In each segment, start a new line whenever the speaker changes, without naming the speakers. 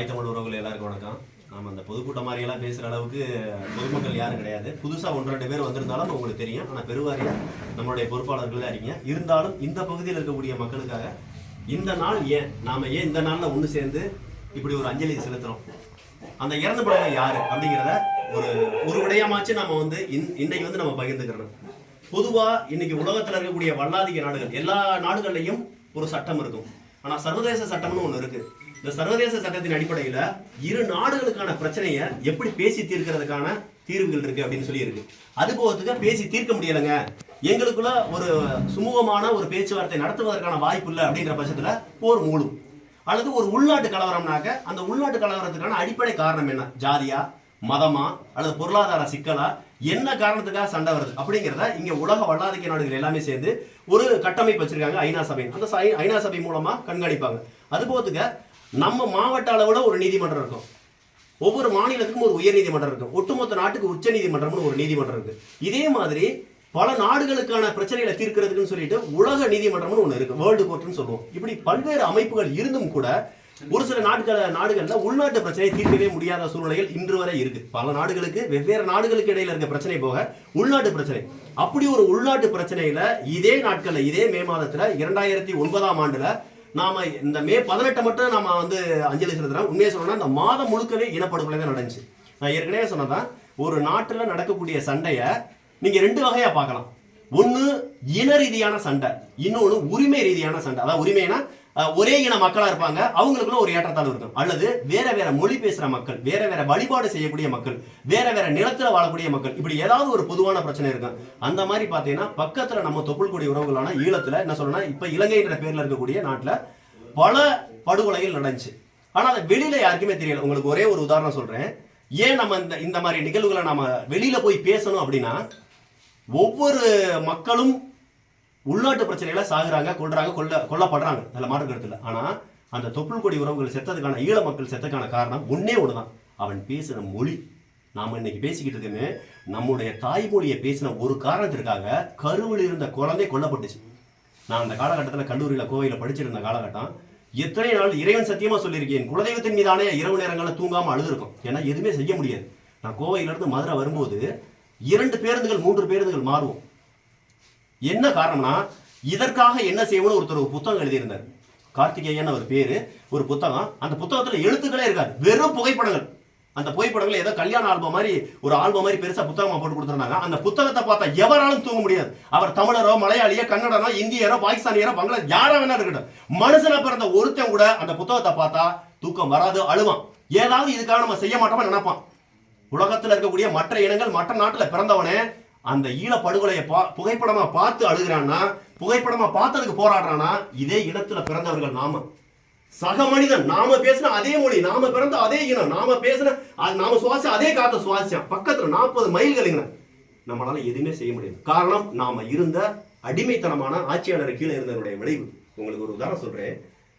தாய் தமிழ் உறவுகள் எல்லாருக்கும் வணக்கம். நாம அந்த பொதுக்கூட்டம் மாதிரி எல்லாம் பேசுற அளவுக்கு பொதுமக்கள் யாரும் கிடையாது. புதுசா ஒன்று ரெண்டு பேர் வந்திருந்தாலும் உங்களுக்கு தெரியும். ஆனா பெருவாரியா நம்மளுடைய பொறுப்பாளர்கள் தான் இருக்கீங்க. இருந்தாலும் இந்த பகுதியில் இருக்கக்கூடிய மக்களுக்காக இந்த நாள் ஏன்? நாம ஏன் இந்த நாள்ல ஒண்ணு சேர்ந்து இப்படி ஒரு அஞ்சலி செலுத்துறோம்? அந்த இறந்து போனவங்க யாரு அப்படிங்கிறத ஒரு ஒரு விடயமாச்சு நம்ம வந்து இன்- இன்னைக்கு வந்து நம்ம பகிர்ந்துக்கிறோம் பொதுவா இன்னைக்கு உலகத்துல இருக்கக்கூடிய வல்லாதிக்க நாடுகள் எல்லா நாடுகள்லையும் ஒரு சட்டம் இருக்கும். ஆனா சர்வதேச சட்டம்னு ஒண்ணு இருக்கு. இந்த சர்வதேச சட்டத்தின் அடிப்படையில இரு நாடுகளுக்கான பிரச்சனையை எப்படி பேசி தீர்க்கிறதுக்கான தீர்வுகள் இருக்கு அப்படின்னு சொல்லி இருக்கு அது போகிறதுக்கு பேசி தீர்க்க முடியலைங்க. எங்களுக்குள்ள ஒரு சுமூகமான ஒரு பேச்சுவார்த்தை நடத்துவதற்கான வாய்ப்பு இல்லை அப்படிங்கிற பட்சத்துல போர் மூடும். அல்லது ஒரு உள்நாட்டு கலவரம்னாக்க அந்த உள்நாட்டு கலவரத்துக்கான அடிப்படை காரணம் என்ன? ஜாதியா மதமா அல்லது பொருளாதார சிக்கலா? என்ன காரணத்துக்காக சண்டை வருது? அப்படிங்கிறத இங்க உலக வல்லாதிக்க நாடுகள் எல்லாமே சேர்ந்து ஒரு கட்டமைப்பு வச்சிருக்காங்க ஐநா சபை அந்த ஐநா சபை மூலமா கண்காணிப்பாங்க. அது போதுக்க நம்ம மாவட்ட அளவில் ஒரு நீதிமன்றம் இருக்கும். ஒவ்வொரு மாநிலத்துக்கும் ஒரு உயர் நீதிமன்றம் இருக்கும். ஒட்டுமொத்த நாட்டுக்கு உச்ச நீதிமன்றம்னு ஒரு நீதிமன்றம் இருக்கு. இதே மாதிரி பல நாடுகளுக்கான பிரச்சனைகளை தீர்க்கிறதுக்குன்னு சொல்லிட்டு உலக நீதிமன்றம்னு ஒன்று இருக்கு. வேர்ல்டு கோர்ட்னு சொல்லுவோம். இப்படி பல்வேறு அமைப்புகள் இருந்தும் கூட ஒரு சில நாடுகள் நாடுகள்ல உள்நாட்டு பிரச்சனையை தீர்க்கவே முடியாத சூழ்நிலைகள் இன்று வரை இருக்கு. பல நாடுகளுக்கு வெவ்வேறு நாடுகளுக்கு இடையில இருக்க பிரச்சனை போக உள்நாட்டு பிரச்சனை. அப்படி ஒரு உள்நாட்டு பிரச்சனையில இதே நாட்கள்ல இதே மே மாதத்துல இரண்டாயிரத்தி ஒன்பதாம் ஆண்டுல நாம இந்த மே பதினெட்டை மட்டும் நாம வந்து அஞ்சலி செலுத்துறோம். உண்மையை சொல்லணும்னா இந்த மாதம் முழுக்கவே இனப்படுகொலை தான் நடந்துச்சு. நான் ஏற்கனவே சொன்னதான் ஒரு நாட்டில் நடக்கக்கூடிய சண்டையை நீங்க ரெண்டு வகையா பார்க்கலாம். ஒன்று இன ரீதியான சண்டை இன்னொன்னு உரிமை ரீதியான சண்டை. அதாவது உரிமைனா ஒரே இன மக்களா இருப்பாங்க அவங்களுக்குள்ள ஒரு ஏற்றத்தாழ்வு இருக்கும். அல்லது வேற வேற மொழி பேசுற மக்கள் வேற வேற வழிபாடு செய்யக்கூடிய மக்கள் வேற வேற நிலத்தில் வாழக்கூடிய மக்கள் இப்படி ஏதாவது ஒரு பொதுவான பிரச்சனை இருக்கும். அந்த மாதிரி பார்த்தீங்கன்னா பக்கத்துல நம்ம தொப்புள்கூடிய உறவுகளான ஈழத்துல என்ன சொல்லணும்னா இப்போ இலங்கைன்ற பேர்ல இருக்கக்கூடிய நாட்டில் பல படுகொலைகள் நடந்துச்சு. ஆனால் அது வெளியில யாருக்குமே தெரியல. உங்களுக்கு ஒரே ஒரு உதாரணம் சொல்றேன். ஏன் நம்ம இந்த இந்த மாதிரி நிகழ்வுகளை நம்ம வெளியில போய் பேசணும் அப்படின்னா ஒவ்வொரு மக்களும் உள்நாட்டு பிரச்சனைகளை சாகுறாங்க கொள்றாங்க கொல்ல கொல்லப்படுறாங்க. நல்ல மாற்று கருத்தில். ஆனால் ஆனா அந்த தொப்புள் கொடி உறவுகள் செத்ததுக்கான ஈழ மக்கள் செத்ததுக்கான காரணம் ஒன்னே ஒண்ணுதான். அவன் பேசுற மொழி. நாம இன்னைக்கு பேசிக்கிட்டு இருக்குன்னு நம்முடைய தாய்மொழியை பேசின ஒரு காரணத்திற்காக கருவில் இருந்த குழந்தை கொல்லப்பட்டுச்சு. நான் அந்த காலகட்டத்தில் கல்லூரியில் கோவையில் படிச்சிருந்த காலகட்டம். எத்தனை நாள் இறைவன் சத்தியமாக சொல்லியிருக்கேன். குலதெய்வத்தின் மீதானே இரவு நேரங்களில் தூங்காமல் அழுதுருக்கும். ஏன்னா எதுவுமே செய்ய முடியாது. நான் கோவையிலேருந்து மதுரை வரும்போது இரண்டு பேருந்துகள் மூன்று பேருந்துகள் மாறுவோம் என்ன காரணம்னா இதற்காக என்ன செய்யணும்னு ஒருத்தர் ஒரு புத்தகம் எழுதியிருந்தார். கார்த்திகேயன் அவர் பேரு ஒரு புத்தகம். அந்த புத்தகத்துல எழுத்துக்களே இருக்காது. வெறும் புகைப்படங்கள். அந்த புகைப்படங்கள் ஏதோ கல்யாண ஆல்பம் மாதிரி ஒரு ஆல்பம் மாதிரி பெருசா புத்தகமா போட்டு கொடுத்துருந்தாங்க. அந்த புத்தகத்தை பார்த்தா எவராலும் தூங்க முடியாது. அவர் தமிழரோ மலையாளியோ கன்னடனோ இந்தியரோ பாகிஸ்தானியரோ பங்களா யாரா வேணா இருக்கட்டும். மனுஷனா பிறந்த ஒருத்தன் கூட அந்த புத்தகத்தை பார்த்தா தூக்கம் வராது அழுவான். ஏதாவது இதுக்காக நம்ம செய்ய மாட்டோமா நினைப்பான். உலகத்தில் இருக்கக்கூடிய மற்ற இனங்கள் மற்ற நாட்டில் பிறந்தவனே அந்த ஈழ படுகொலையை பா புகைப்படமா பார்த்து அழுகிறான்னா புகைப்படமா பார்த்ததுக்கு போராடுறானா இதே இனத்துல பிறந்தவர்கள் நாம. சக மனிதன் நாம பேசின அதே மொழி நாம பிறந்த அதே இனம் நாம பேசின அது நாம சுவாச அதே காத்த சுவாசியம் பக்கத்துல நாற்பது மைல்கள் நம்மளால எதுவுமே செய்ய முடியாது. காரணம் நாம இருந்த அடிமைத்தனமான ஆட்சியாளர் கீழே இருந்தவருடைய விளைவு. உங்களுக்கு ஒரு உதாரணம் சொல்றேன்.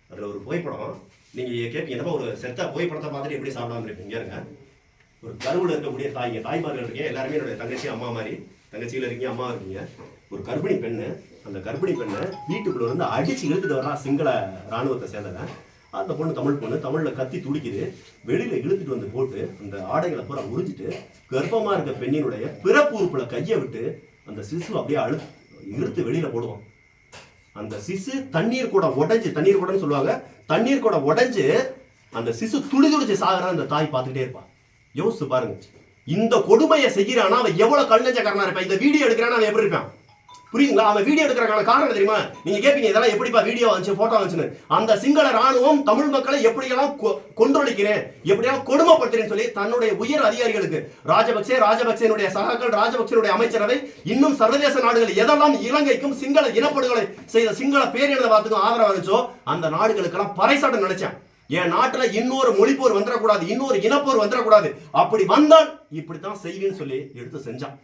அதுல ஒரு புகைப்படம் நீங்க கேட்பீங்க என்னப்பா ஒரு செத்த புகைப்படத்தை பார்த்துட்டு எப்படி சாப்பிடாம இருப்பீங்க இருங்க. ஒரு கருவில் இருக்கக்கூடிய தாய் தாய்மார்கள் இருக்கீங்க எல்லாருமே என்னுடைய தங்கச்சி அம்மா மாதிரி. தங்கச்சியில் இருக்கீங்க அம்மா இருக்கீங்க. ஒரு கர்ப்பிணி பெண்ணு அந்த கர்ப்பிணி பெண்ணை வீட்டுக்குள்ள வந்து அடிச்சு இழுத்துட்டு வரா சிங்கள ராணுவத்தை சேர்ந்தவன். அந்த பொண்ணு தமிழ் பொண்ணு தமிழில் கத்தி துடிக்குது. வெளியில் இழுத்துட்டு வந்து போட்டு அந்த ஆடைகளை பூரா உறிஞ்சிட்டு கர்ப்பமாக இருக்க பெண்ணினுடைய பிறப்பு உறுப்பில் கையை விட்டு அந்த சிசு அப்படியே அழு இழுத்து வெளியில் போடுவான். அந்த சிசு தண்ணீர் கூட உடைஞ்சு தண்ணீர் கூடன்னு சொல்லுவாங்க தண்ணீர் கூட உடைஞ்சு அந்த சிசு துடி துடிச்சு சாகிற அந்த தாய் பார்த்துக்கிட்டே இருப்பான் யோசிச்சு பாருங்க. இந்த கொடுமையை செய்கிறானா அவன் எவ்வளவு கல்நெஞ்சக்காரனா இருப்பான்? இந்த வீடியோ எடுக்கிறானா அவன் எப்படி இருப்பான்? புரியுங்களா அவன் வீடியோ எடுக்கிறக்கான காரணம் தெரியுமா? நீங்க கேட்பீங்க இதெல்லாம் எப்படிப்பா வீடியோ வந்துச்சு போட்டோ வந்துச்சுன்னு. அந்த சிங்கள ராணுவம் தமிழ் மக்களை எப்படியெல்லாம் கொ- கொன்றொழிக்கிறேன் எப்படியெல்லாம் கொடுமைப்படுத்துறேன்னு சொல்லி தன்னுடைய உயர் அதிகாரிகளுக்கு ராஜபக்சே ராஜபக்சேனுடைய சகாக்கள் ராஜபக்சேனுடைய அமைச்சரவை இன்னும் சர்வதேச நாடுகள் எதெல்லாம் இலங்கைக்கும் சிங்கள இனப்படுகொலை செய்த சிங்கள பேரினவாதத்துக்கும் ஆதரவு அளிச்சோ அந்த நாடுகளுக்கெல்லாம் பறைசாட்டம் நினைச்சேன். என் நாட்டுல இன்னொரு மொழிப்போர் வந்துடக்கூடாது இன்னொரு இனப்போர் வந்துடக்கூடாது அப்படி வந்தால் இப்படித்தான் செய்வேன்னு சொல்லி எடுத்து செஞ்சான்.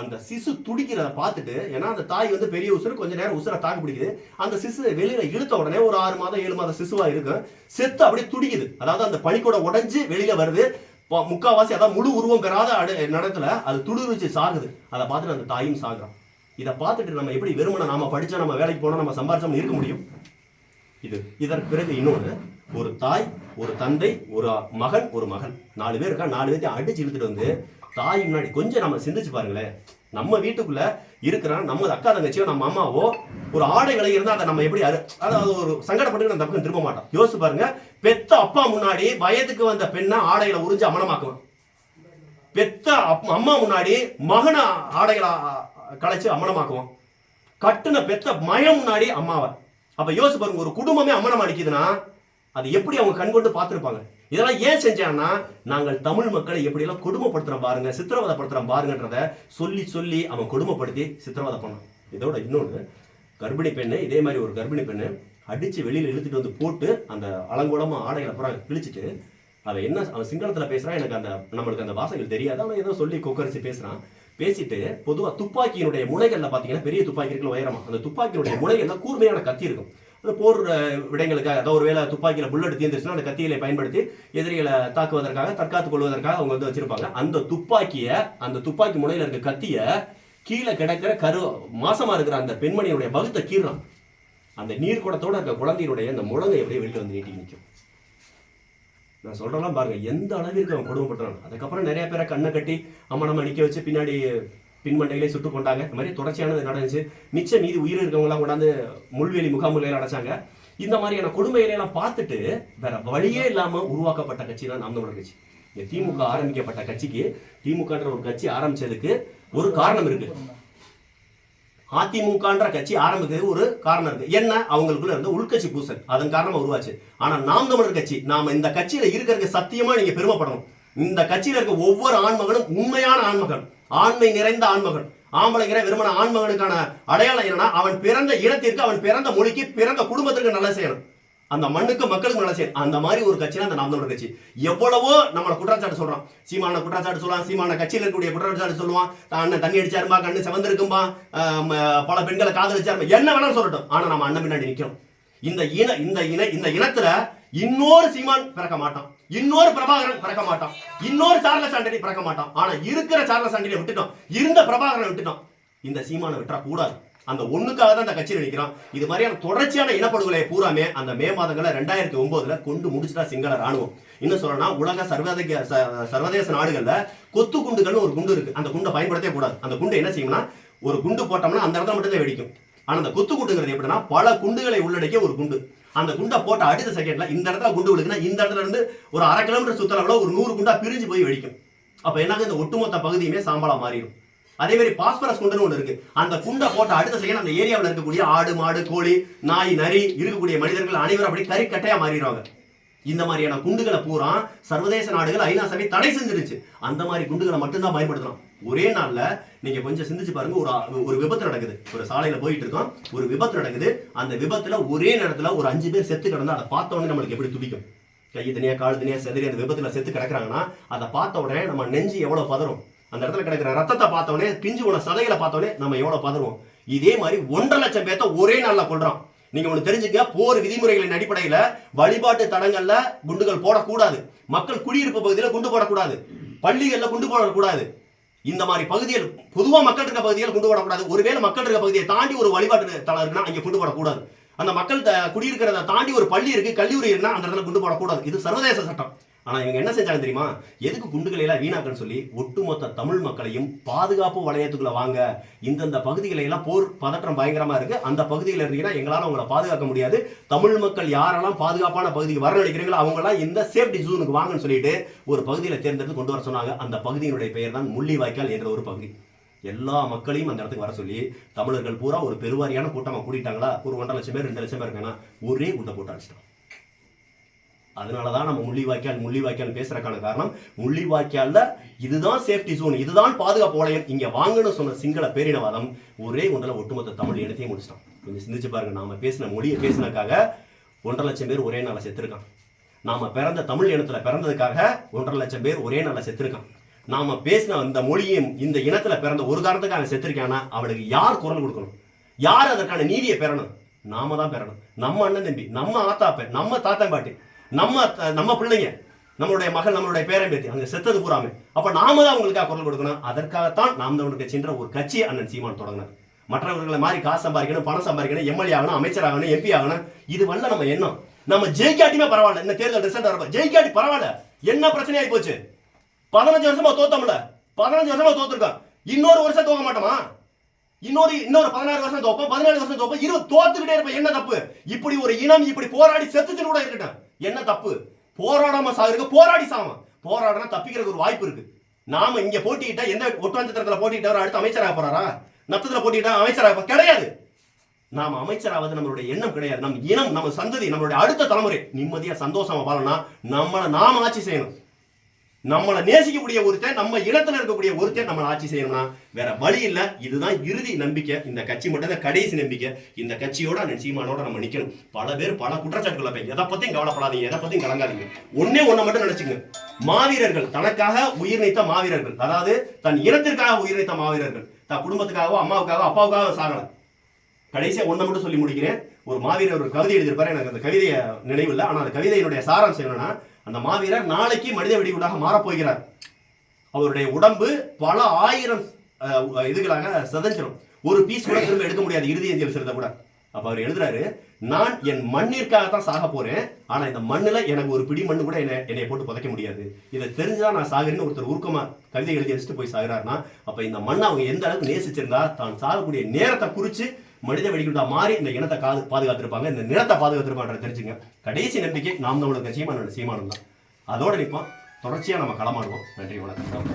அந்த சிசு துடிக்கிறத பார்த்துட்டு ஏன்னா அந்த தாய் வந்து பெரிய உசுறு கொஞ்ச நேரம் உசுரை தாக்கு பிடிக்குது. அந்த சிசு வெளியில இழுத்த உடனே ஒரு ஆறு மாதம் ஏழு மாதம் சிசுவா இருக்கும். செத்து அப்படியே துடிக்குது. அதாவது அந்த பனிக்கூட உடஞ்சி வெளியில வருது. முக்காவாசி அதாவது முழு உருவம் பெறாத நடத்துல அது துடுவிச்சு சாகுது. அதை பார்த்துட்டு அந்த தாயும் சாகுறான். இதை பார்த்துட்டு நம்ம எப்படி வெறுமனை நாம படிச்சா நம்ம வேலைக்கு போனோம் நம்ம சம்பாரிச்சோம்னு இருக்க முடியும்? இது இதற்கு பிறகு இன்னொன்று ஒரு தாய் ஒரு தந்தை ஒரு மகன் ஒரு மகன். நாலு பேர் இருக்கா? நாலு பேர்த்தையும் அடிச்சு இழுத்துட்டு வந்து தாய் முன்னாடி கொஞ்சம் நம்ம சிந்திச்சு பாருங்களேன். நம்ம வீட்டுக்குள்ள இருக்கிற நம்ம அக்கா தங்கச்சியோ நம்ம அம்மாவோ ஒரு ஆடை விலை இருந்தால் அதை நம்ம எப்படி அரு அதாவது ஒரு சங்கடப்பட்டு அந்த பக்கம் திரும்ப மாட்டோம். யோசிச்சு பாருங்க. பெத்த அப்பா முன்னாடி வயதுக்கு வந்த பெண்ணை ஆடைகளை உறிஞ்சு அமனமாக்குவோம் பெத்த அப்- அம்மா முன்னாடி மகனை ஆடைகளை களைச்சு அமனமாக்குவோம் கட்டுன பெத்த மயம் முன்னாடி அம்மாவை. அப்ப யோசிச்சு பாருங்க ஒரு குடும்பமே அம்மனம் அடிக்குதுன்னா அது எப்படி அவங்க கண் கொண்டு பார்த்துருப்பாங்க? இதெல்லாம் ஏன் செஞ்சாங்கன்னா நாங்கள் தமிழ் மக்களை எப்படியெல்லாம் கொடுமைப்படுத்துகிறோம் பாருங்க சித்திரவதைப்படுத்துறோம் பாருங்கன்றத சொல்லி சொல்லி அவன் கொடுமைப்படுத்தி சித்திரவதை பண்ணான். இதோட இன்னொன்று கர்ப்பிணி பெண்ணு இதே மாதிரி ஒரு கர்ப்பிணி பெண்ணு அடித்து வெளியில் இழுத்துட்டு வந்து போட்டு அந்த அலங்கோலமாக ஆடைகளை பூரா கிழிச்சிட்டு அவன் என்ன அவன் சிங்களத்தில் பேசுகிறான் எனக்கு அந்த நம்மளுக்கு அந்த வாசைகள் தெரியாது அவன் ஏதோ சொல்லி கொக்கரிச்சு பேசுகிறான் பேசிட்டு பொதுவாக துப்பாக்கியினுடைய முனைகளில் பார்த்தீங்கன்னா பெரிய துப்பாக்கி இருக்குல்ல உயரமா அந்த துப்பாக்கியினுடைய முனைகள்ல கூர்மையான கத்தி இருக்கும். போர் அஹ், விடயங்களுக்காக ஏதோ ஒரு வேளை துப்பாக்கியில் புல்லட் தீர்ந்துச்சுன்னா அந்த கத்தியில பயன்படுத்தி எதிரிகளை தாக்குவதற்காக தற்காத்துக் கொள்வதற்காக அவங்க வந்து வச்சிருப்பாங்க. அந்த துப்பாக்கியை அந்த துப்பாக்கி முனையில் இருக்க கத்தியை கீழே கிடக்கிற கரு மாசமா இருக்கிற அந்த பெண்மணியுடைய பகுத்தை கீறான் அந்த நீர் குடத்தோட இருக்க குழந்தையினுடைய அந்த முழங்கை எப்படியே வெளியில் வந்து நீட்டி நிற்கும் நான் சொல்றேன்லாம் பாருங்க எந்த அளவிற்கு அவன் கொடுமைப்பட்டான் அதுக்கப்புறம் நிறைய பேரை கண்ணை கட்டி அம்மா நம்ம நிக்க வச்சு பின்னாடி பின்மண்டையிலே சுட்டு கொண்டாங்க. இந்த மாதிரி தொடர்ச்சியானது நடந்துச்சு. மிச்ச மீதி உயிர் இருக்கவங்களாம் கொண்டாந்து முள்வேலி முகாமுலையில் அடைச்சாங்க. இந்த மாதிரியான கொடுமைகளை எல்லாம் பார்த்துட்டு வேற வழியே இல்லாம உருவாக்கப்பட்ட கட்சி தான் நாம் தமிழர் கட்சி. இந்த திமுக ஆரம்பிக்கப்பட்ட கட்சிக்கு திமுகன்ற ஒரு கட்சி ஆரம்பிச்சதுக்கு ஒரு காரணம் இருக்கு. அதிமுகன்ற கட்சி ஆரம்பிக்கிறது ஒரு காரணம் இருக்கு. என்ன? அவங்களுக்குள்ள இருந்த உள்கட்சி பூசல். அதன் காரணமா உருவாச்சு. ஆனா நாம் தமிழர் கட்சி நாம இந்த கட்சியில இருக்கிறதுக்கு சத்தியமா நீங்க பெருமைப்படணும். இந்த கட்சியில இருக்க ஒவ்வொரு ஆண்மகனும் உண்மையான ஆண்மகன். ஆண்மை நிறைந்த ஆண்மகன். ஆம்பளைங்கிற விரும்பின ஆண்மகனுக்கான அடையாளம் என்னன்னா அவன் பிறந்த இனத்திற்கு அவன் பிறந்த மொழிக்கு பிறந்த குடும்பத்திற்கு நல்லா செய்யணும். அந்த மண்ணுக்கு மக்களுக்கு நல்லா செய்யணும். அந்த மாதிரி ஒரு கட்சி தான் அந்த நாம் தமிழர் கட்சி. எவ்வளவோ நம்மளை குற்றச்சாட்டு சொல்றான். சீமான குற்றச்சாட்டு சொல்லலாம் சீமான கட்சியில் இருக்கக்கூடிய குற்றச்சாட்டு சொல்லுவான். அண்ணன் தண்ணி அடிச்சாருமா கண்ணு செவந்திருக்கும்பா பல பெண்களை காதலிச்சாருமா என்ன வேணாலும் சொல்லட்டும். ஆனா நம்ம அண்ணன் பின்னாடி நிற்கிறோம் இந்த இன இந்த இன இந்த இனத்துல இன்னொரு சீமான் பிறக்க மாட்டான். இன்னொரு பிரபாகரன் பிறக்க மாட்டான். இன்னொரு சார்ல ஆண்டனி பிறக்க மாட்டான். ஆனா இருக்கிற சார்ல ஆண்டனியை விட்டுட்டோம். இருந்த பிரபாகரன் விட்டுட்டோம். இந்த சீமானை விட்டுற கூடாது அந்த ஒண்ணுக்காக தான் அந்த கட்சியில் நிற்கிறான் இது மாதிரியான தொடர்ச்சியான இனப்படுகொலை பூராமே அந்த மே மாதங்களை ரெண்டாயிரத்தி ஒன்பதுல கொண்டு முடிச்சுட்டா சிங்கள ராணுவம். இன்னும் சொல்லணும்னா உலக சர்வதேச சர்வதேச நாடுகள்ல கொத்து குண்டுகள்னு ஒரு குண்டு இருக்கு. அந்த குண்டை பயன்படுத்தவே கூடாது. அந்த குண்டு என்ன செய்யும்னா ஒரு குண்டு போட்டோம்னா அந்த இடத்துல மட்டும் தான் வெடிக்கும். ஆனா அந்த கொத்து குண்டுங்கிறது எப்படின்னா பல குண்டுகளை உள்ளடக்கிய ஒரு குண்டு. அந்த குண்டை போட்ட அடுத்த செகண்ட்ல இந்த இடத்துல குண்டு விழுக்குன்னா இந்த இடத்துல இருந்து ஒரு அரை கிலோமீட்டர் சுத்தளவுல ஒரு நூறு குண்டா பிரிஞ்சு போய் வெடிக்கும். அப்ப என்ன இந்த ஒட்டுமொத்த பகுதியுமே சாம்பலா மாறிடும். அதே மாதிரி பாஸ்பரஸ் குண்டுன்னு ஒன்று இருக்கு. அந்த குண்டை போட்ட அடுத்த செகண்ட் அந்த ஏரியாவில் இருக்கக்கூடிய ஆடு மாடு கோழி நாய் நரி இருக்கக்கூடிய மனிதர்கள் அனைவரும் அப்படி கறிக்கட்டையா மாறிடுவாங்க. இந்த மாதிரியான குண்டுகளை பூரா சர்வதேச நாடுகள் ஐநா சபை தடை செஞ்சிருச்சு அந்த மாதிரி குண்டுகளை மட்டும்தான் பயன்படுத்தலாம் ஒரே நாள்ல நீங்க கொஞ்சம் சிந்திச்சு பாருங்க ஒரு ஒரு விபத்து நடக்குது. ஒரு சாலையில போயிட்டு இருக்கோம் ஒரு விபத்து நடக்குது. அந்த விபத்துல ஒரே நேரத்துல ஒரு அஞ்சு பேர் செத்து கிடந்தா அதை பார்த்த உடனே நம்மளுக்கு எப்படி துடிக்கும்? கை தனியா கால் தனியா செதறி அந்த விபத்துல செத்து கிடக்குறாங்கன்னா அதை பார்த்த உடனே நம்ம நெஞ்சு எவ்வளவு பதறும்? அந்த இடத்துல கிடக்கிற ரத்தத்தை பார்த்தோன்னே பிஞ்சு உன சதைகளை பார்த்தோன்னே நம்ம எவ்வளவு பதறுவோம்? இதே மாதிரி ஒன்றரை லட்சம் பேர்த்த ஒரே நாள்ல கொள்றோம் நீங்க ஒண்ணு தெரிஞ்சுக்க போர் விதிமுறைகளின் அடிப்படையில வழிபாட்டு தடங்கள்ல குண்டுகள் போடக்கூடாது. மக்கள் குடியிருப்பு பகுதியில குண்டு போடக்கூடாது. பள்ளிகள்ல குண்டு போடக்கூடாது. இந்த மாதிரி பகுதிகள் பொதுவா மக்கள் இருக்க பகுதியில் குண்டு வரக்கூடாது. ஒருவேளை மக்கள் இருக்க பகுதியை தாண்டி ஒரு வழிபாட்டு தளம் இருக்குன்னா அங்க குண்டு வரக்கூடாது. அந்த மக்கள் குடியிருக்கிறத தாண்டி ஒரு பள்ளி இருக்கு கல்லூரி இருக்குன்னா அந்த இடத்துல குண்டு போடக்கூடாது. இது சர்வதேச சட்டம். ஆனால் இவங்க என்ன செஞ்சாங்க தெரியுமா? எதுக்கு குண்டுகளை எல்லாம் வீணாக்கன்னு சொல்லி ஒட்டுமொத்த தமிழ் மக்களையும் பாதுகாப்பு வளையத்துக்குள்ள வாங்க இந்தந்த பகுதிகளை எல்லாம் போர் பதற்றம் பயங்கரமா இருக்கு. அந்த பகுதியில் இருந்தீங்கன்னா எங்களால் அவங்களை பாதுகாக்க முடியாது. தமிழ் மக்கள் யாரெல்லாம் பாதுகாப்பான பகுதிக்கு வர நினைக்கிறீங்களோ அவங்களாம் இந்த சேஃப்டி ஜூனுக்கு வாங்கன்னு சொல்லிட்டு ஒரு பகுதியில் தேர்ந்தெடுத்து கொண்டு வர சொன்னாங்க. அந்த பகுதியினுடைய பெயர் தான் முள்ளிவாய்க்கால் என்ற ஒரு பகுதி. எல்லா மக்களையும் அந்த இடத்துக்கு வர சொல்லி தமிழர்கள் பூரா ஒரு பெருவாரியான கூட்டமாக கூட்டிட்டாங்களா ஒரு ஒன்றரை லட்சம் பேர் ரெண்டு லட்சம் பேர் இருக்காங்கன்னா ஒரே கூட்டம் போட்டு அதனால தான் நம்ம முள்ளிவாய்க்கால் முள்ளிவாய்க்கால் பேசுறதுக்கான காரணம் முள்ளிவாய்க்காலில் இதுதான் சேஃப்டி ஜோன் இதுதான் பாதுகாப்பு வளையம் இங்க வாங்கன்னு சொன்ன சிங்கள பேரினவாதம் ஒரே ஒன்றில் ஒட்டுமொத்த தமிழ் இனத்தையும் முடிச்சிட்டான். கொஞ்சம் சிந்திச்சு பாருங்க நாம பேசின மொழியை பேசினக்காக ஒன்றரை லட்சம் பேர் ஒரே நாளில் செத்துருக்கான். நாம பிறந்த தமிழ் இனத்துல பிறந்ததுக்காக ஒன்றரை லட்சம் பேர் ஒரே நாளில் செத்துருக்கான். நாம பேசின அந்த மொழியும் இந்த இனத்துல பிறந்த ஒரு காரணத்துக்காக செத்துருக்கானா அவனுக்கு யார் குரல் கொடுக்கணும்? யார் அதற்கான நீதியை பெறணும்? நாம தான் பெறணும். நம்ம அண்ணன் தம்பி நம்ம ஆத்தாப்பன் நம்ம தாத்தா பாட்டி நம்ம நம்ம பிள்ளைங்க நம்மளுடைய மகள் நம்மளுடைய பேரம்பேத்தி அங்கே செத்தது பூராமே. அப்ப நாம தான் அவங்களுக்காக குரல் கொடுக்கணும். அதற்காகத்தான் நாம் தமிழ் கட்சின்ற ஒரு கட்சி அண்ணன் சீமான் தொடங்கினார். மற்றவர்களை மாதிரி காசு சம்பாதிக்கணும் பணம் சம்பாதிக்கணும் எம்எல்ஏ ஆகணும் அமைச்சர் ஆகணும் எம்பி ஆகணும். இது வல்ல நம்ம எண்ணம். நம்ம ஜெயிக்காட்டியுமே பரவாயில்ல. இந்த தேர்தல் ரிசல்ட் வரப்ப ஜெயிக்காட்டி பரவாயில்ல. என்ன பிரச்சனை ஆகி போச்சு? பதினஞ்சு வருஷமா தோத்தோம்ல. பதினஞ்சு வருஷமா தோத்துருக்கோம். இன்னொரு வருஷம் தோக்க மாட்டோமா? இன்னொரு இன்னொரு பதினாறு வருஷம் தோப்போம். பதினேழு வருஷம் தோப்போம். இருபது தோத்துக்கிட்டே இருப்போம். என்ன தப்பு? இப்படி ஒரு இனம் இப்படி போராடி செத்துட்டு கூட இருக்கட்டும். என்ன தப்பு? போராடாம சாகுறதுக்கு போராடி சாம போராடினா தப்பிக்கிறதுக்கு ஒரு வாய்ப்பு இருக்கு. நாம இங்க போட்டிட்டா எந்த ஒட்டுவாஞ்சத்திரத்துல போட்டியிட்டவர் அடுத்து அமைச்சராக போறாரா? நத்தத்துல போட்டிட்டா அமைச்சராக கிடையாது. நாம அமைச்சராவது நம்மளுடைய எண்ணம் கிடையாது. நம் இனம் நம்ம சந்ததி நம்மளுடைய அடுத்த தலைமுறை நிம்மதியா சந்தோஷமா வாழணும்னா நம்மளை நாம ஆட்சி செய்யணும். நம்மளை நேசிக்கக்கூடிய ஒருத்தன் நம்ம இடத்துல இருக்கக்கூடிய ஒருத்தன் நம்மளை ஆட்சி செய்யணும்னா வேற வழி இல்லை. இதுதான் இறுதி நம்பிக்கை. இந்த கட்சி மட்டும் தான் கடைசி நம்பிக்கை. இந்த கட்சியோட அந்த சீமானோட நம்ம நிக்கணும். பல பேர் பல குற்றச்சாட்டுகள் வைப்பேன். எதை பத்தியும் கவலைப்படாதீங்க எதை பத்தியும் கலங்காதீங்க. ஒண்ணே ஒன்ன மட்டும் நினைச்சுங்க மாவீரர்கள் தனக்காக உயிர் நீத்த மாவீரர்கள். அதாவது தன் இனத்திற்காக உயிர் நீத்த மாவீரர்கள். தன் குடும்பத்துக்காகவோ அம்மாவுக்காகவோ அப்பாவுக்காக சாகல. கடைசியா ஒண்ணை மட்டும் சொல்லி முடிக்கிறேன். ஒரு மாவீரர் ஒரு கவிதை எழுதியிருப்பாரு. எனக்கு அந்த கவிதையை நினைவில்லை ஆனா அந்த கவிதையினுடைய சாராம்சம் என்னன்னா அந்த மாவீரர் நாளைக்கு மனித வெடிகுண்டாக மாறப் போகிறார். அவருடைய உடம்பு பல ஆயிரம் இதுகளாக சதஞ்சிடும் ஒரு பீஸ் கூட திரும்ப எடுக்க முடியாது இறுதி அஞ்சல் சிறத கூட. அப்ப அவர் எழுதுறாரு நான் என் மண்ணிற்காக தான் சாக போறேன். ஆனா இந்த மண்ணுல எனக்கு ஒரு பிடி மண்ணு கூட என்ன என்னை போட்டு புதைக்க முடியாது. இதை தெரிஞ்சுதான் நான் சாகுறேன்னு ஒருத்தர் உருக்கமா கவிதை எழுதி வச்சுட்டு போய் சாகுறாருன்னா அப்ப இந்த மண்ணை அவங்க எந்த அளவுக்கு நேசிச்சிருந்தா தான் சாகக்கூடிய நேரத்தை குறிச்சு மனித வெடிகுண்டா மாறி இந்த இனத்தை காது பாதுகாத்திருப்பாங்க. இந்த நிலத்தை பாதுகாத்திருப்பான்ற தெரிஞ்சுங்க. கடைசி நம்பிக்கை நாம் தமிழர் கட்சியும் சீமானம் தான். அதோட நிற்போம் தொடர்ச்சியாக நம்ம களமாடுவோம். நன்றி வணக்கம்.